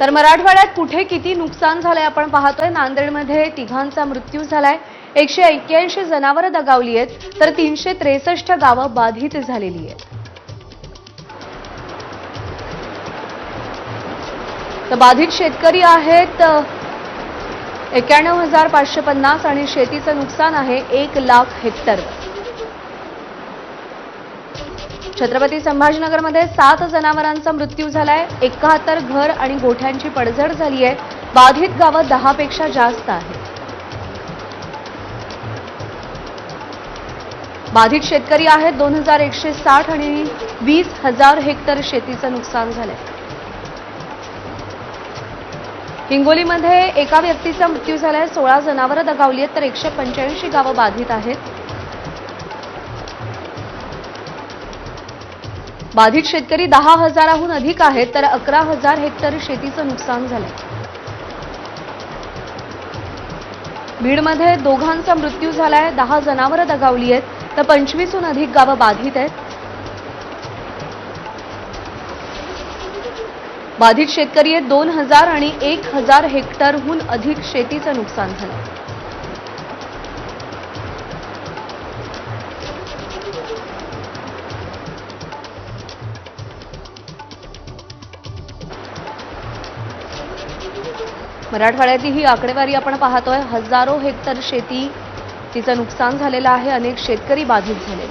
तर मराठवाड्यात कुठे किती नुकसान झालंय आपण पाहतोय. नांदेडमध्ये तिघांचा मृत्यू झालाय. एकशे एक्क्याऐंशी जनावरं दगावली आहेत. तर तीनशे त्रेसष्ट गावं बाधित झालेली आहेत. तर बाधित शेतकरी आहेत एक्याण्णव हजार पाचशे पन्नास आणि शेतीचं नुकसान आहे एक लाख हेक्टर छत्रपती संभाजीनगरमध्ये सात जनावरांचा मृत्यू झालाय. एकाहत्तर घर आणि गोठ्यांची पडझड झाली आहे बाधित गावं दहा पेक्षा जास्त आहेत. बाधित शेतकरी आहेत. दोन हजार एकशे साठ आणि वीस हजार हेक्टर शेतीचं नुकसान झालंय. हिंगोलीमध्ये एका व्यक्तीचा मृत्यू झालाय. सोळा जनावरं दगावली आहेत तर एकशे पंच्याऐंशी गावं बाधित आहेत. बाधित शेतकरी दहा हजाराहून अधिक आहेत तर अकरा हजार हेक्टर शेतीचं नुकसान झालंय. बीडमध्ये दोघांचा मृत्यू झालाय दहा जनावरं दगावली आहेत तर पंचवीसहून अधिक गावं बाधित आहेत. बाधित शेतकरी आहेत दोन हजार आणि एक हजार हेक्टरहून अधिक शेतीचं नुकसान झालं मराठवाड्यातली ही आकडेवारी आपण पाहतोय. हजारो हेक्टर शेती तिचं नुकसान झालेलं आहे. अनेक शेतकरी बाधित झाले.